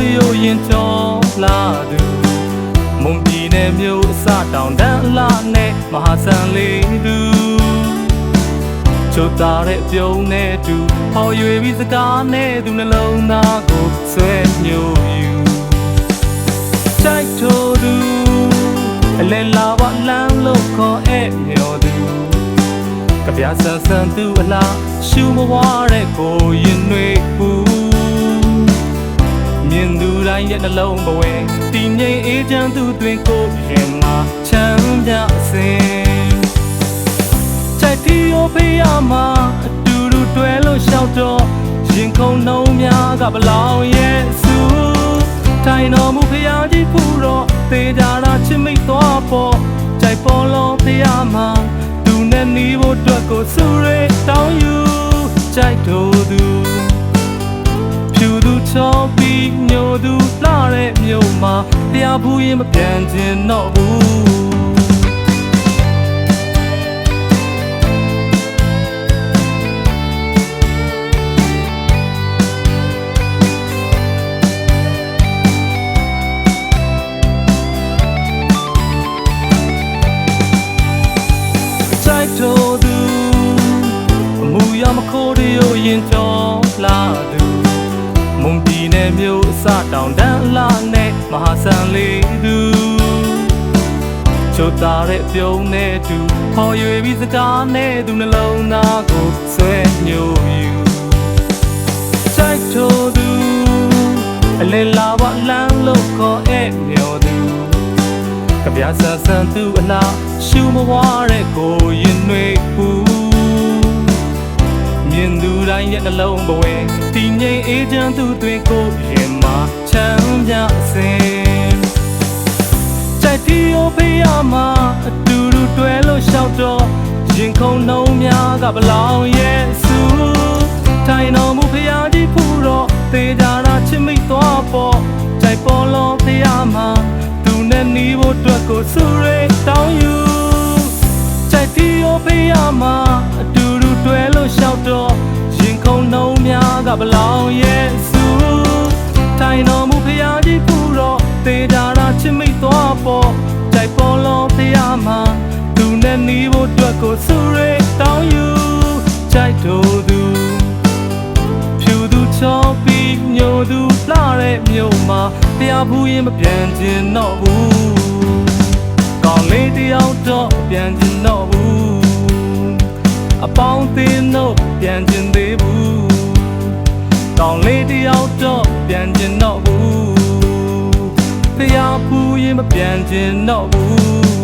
တရုတ်ရင်ကျော်လာသူမုံပြည်နယ်မြို့အစတောင်တန်းလာနဲ့မဟာဆန်လေးသူချိုတာတဲ့ပြုံးနဲ့သူဟော်ရွေပြီးစကားနဲ့သူနှလုံးသားကိုဆွဲညှို့ယူတိုက်ထိုးသူအလဲလာပါလမ်းလို့ခေါ်အဲ့မျောသူကပြဆန်းဆန်းသူအလားရှူမွားတဲ့ကိုရင်နှွေး တိုင်းရဲ့နှလုံးဘဝတည်ငြိမ်အေးချမ်းသူတွင်ကိုရင်မှာချမ်းမြအစဉ်ကြိုက်တီရောဖေးရမှာအတူတူတွဲလို့ရှောက်တော့ရင်ခုန်နှုံးများကဘလောင်ရဲ့စုထိုင်တော်မူဖရာကြီးဖူတော့သေကြတာချစ်မိတ်သွားပေါ့ကြိုက်ပေါ်လို့ဖေးရမှာသူနဲ့နီးဖို့အတွက်ကိုစူ မြို့မှာတရားဘူးရင်မပြန်ခြင်းတော့ဘူးကြိုက်တော်သူအမှုရမခိုးတရိုးရင်ကြောလာသူမုံတီနဲ့မျိုးအစတောင်တန်းအလားနဲ့ မဟာဆန်လေးသူချိုတာတဲ့ပြုံးနဲ့တူဟော်ရွေပြီးစကားနဲ့သူနှလုံးသားကိုဆွဲညိုယူချိုက်ထိုသူအလဲလာပါလမ်းလို့ခေါ်အဲ့မျောသူကပြဆန်ဆန်သူအလားရှူမဝါတဲ့ကိုရင်နှွေပူမြင်သူ တိုင်းရဲ့နှလုံးဘဝတည်ငြိမ်အေးချမ်းသူတွင်ကိုရင်မှာချမ်းမြအစဉ်ကြိုက်တီရောဖေးရမှာအတူတူတွဲလို့ရှောက်တော့ရင်ခုန်နှုံးများကဘလောင်ရဲ့စုထိုင်တော်မူဖရာကြီးဖူတော့သေကြတာချစ်မိတ်သွားပေါ့ကြိုက်ပေါ်လို့ဖေးရမှာသူနဲ့နီးဖို့အတွက်ကိုစူရဲတောင်းယူကြိုက်တီရောဖေးရမှာ ကဘလောင်ရဲ့စုထိုင်တော်မူဖရာကြီးဖူတော့သေကြတာချစ်မိတ်သွားပေါ့ကြိုက်ပေါ်လို့ဖေးရမှာသူနဲ့နီးဖို့အတွက်ကိုစူရဲတောင်းယူကြိုက်တော်သူဖြူသူချောပြီးညိုသူလှတဲ့မြို့မှာတရားဘူးရင်မပြန်ခြင်းတော့ဘူးကောင်းလေးတယောက်တော့ပြန်ကျင်တော့ဘူးအပေါင်းအသင်းတော့ မပြန်ကျင်တော့ဘူး